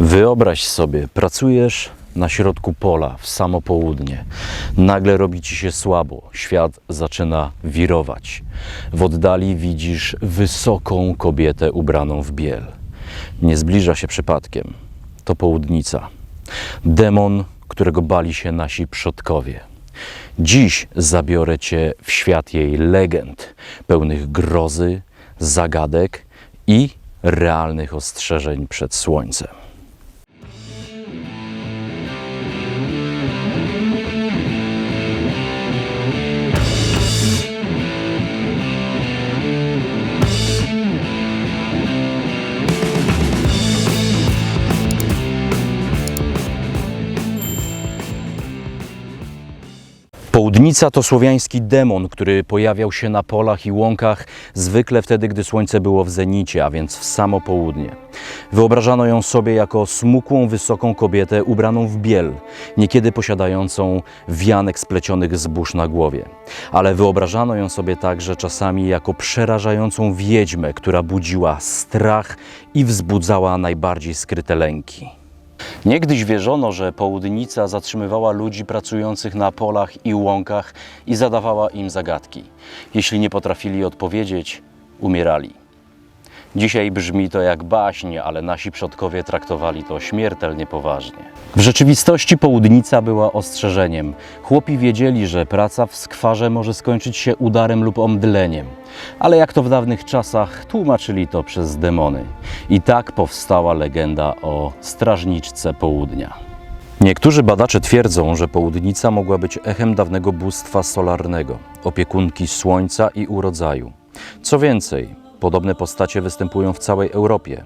Wyobraź sobie, pracujesz na środku pola w samo południe. Nagle robi ci się słabo, świat zaczyna wirować. W oddali widzisz wysoką kobietę ubraną w biel. Nie zbliża się przypadkiem. To południca. Demon, którego bali się nasi przodkowie. Dziś zabiorę cię w świat jej legend, pełnych grozy, zagadek i realnych ostrzeżeń przed słońcem. Południca to słowiański demon, który pojawiał się na polach i łąkach zwykle wtedy, gdy słońce było w zenicie, a więc w samo południe. Wyobrażano ją sobie jako smukłą, wysoką kobietę ubraną w biel, niekiedy posiadającą wianek splecionych zbóż na głowie. Ale wyobrażano ją sobie także czasami jako przerażającą wiedźmę, która budziła strach i wzbudzała najbardziej skryte lęki. Niegdyś wierzono, że południca zatrzymywała ludzi pracujących na polach i łąkach i zadawała im zagadki. Jeśli nie potrafili odpowiedzieć, umierali. Dzisiaj brzmi to jak baśnie, ale nasi przodkowie traktowali to śmiertelnie poważnie. W rzeczywistości południca była ostrzeżeniem. Chłopi wiedzieli, że praca w skwarze może skończyć się udarem lub omdleniem. Ale jak to w dawnych czasach, tłumaczyli to przez demony. I tak powstała legenda o strażniczce południa. Niektórzy badacze twierdzą, że południca mogła być echem dawnego bóstwa solarnego, opiekunki słońca i urodzaju. Co więcej, podobne postacie występują w całej Europie.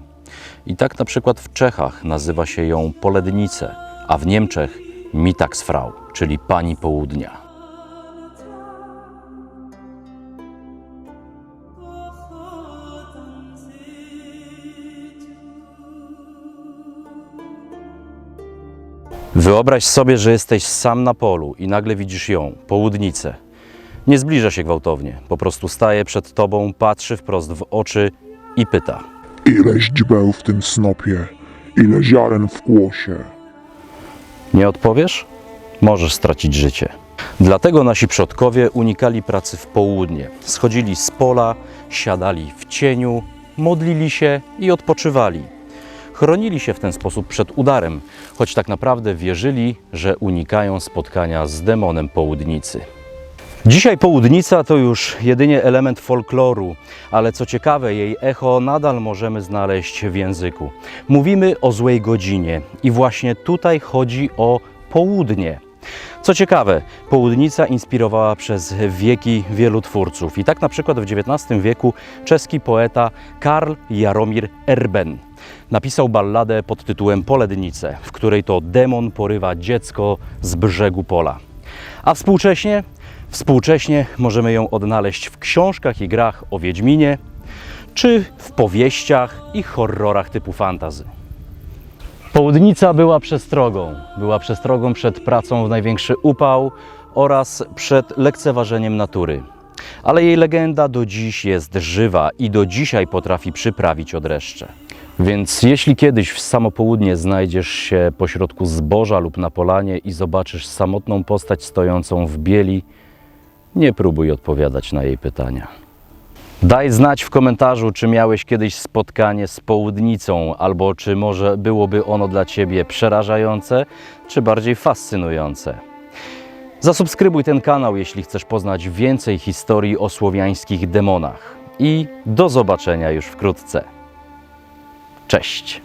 I tak na przykład w Czechach nazywa się ją Polednice, a w Niemczech Mittagsfrau, czyli Pani Południa. Wyobraź sobie, że jesteś sam na polu i nagle widzisz ją, południcę. Nie zbliża się gwałtownie, po prostu staje przed tobą, patrzy wprost w oczy i pyta. Ile źdźbeł w tym snopie, ile ziaren w kłosie. Nie odpowiesz? Możesz stracić życie. Dlatego nasi przodkowie unikali pracy w południe. Schodzili z pola, siadali w cieniu, modlili się i odpoczywali. Chronili się w ten sposób przed udarem, choć tak naprawdę wierzyli, że unikają spotkania z demonem południcy. Dzisiaj południca to już jedynie element folkloru, ale co ciekawe, jej echo nadal możemy znaleźć w języku. Mówimy o złej godzinie i właśnie tutaj chodzi o południe. Co ciekawe, południca inspirowała przez wieki wielu twórców i tak na przykład w XIX wieku czeski poeta Karl Jaromir Erben napisał balladę pod tytułem Polednice, w której to demon porywa dziecko z brzegu pola. A współcześnie Współcześnie możemy ją odnaleźć w książkach i grach o Wiedźminie, czy w powieściach i horrorach typu fantazy. Południca była przestrogą. Była przestrogą przed pracą w największy upał oraz przed lekceważeniem natury. Ale jej legenda do dziś jest żywa i do dzisiaj potrafi przyprawić od dreszcze. Więc jeśli kiedyś w samo południe znajdziesz się pośrodku zboża lub na polanie i zobaczysz samotną postać stojącą w bieli, nie próbuj odpowiadać na jej pytania. Daj znać w komentarzu, czy miałeś kiedyś spotkanie z południcą, albo czy może byłoby ono dla ciebie przerażające, czy bardziej fascynujące. Zasubskrybuj ten kanał, jeśli chcesz poznać więcej historii o słowiańskich demonach. I do zobaczenia już wkrótce. Cześć!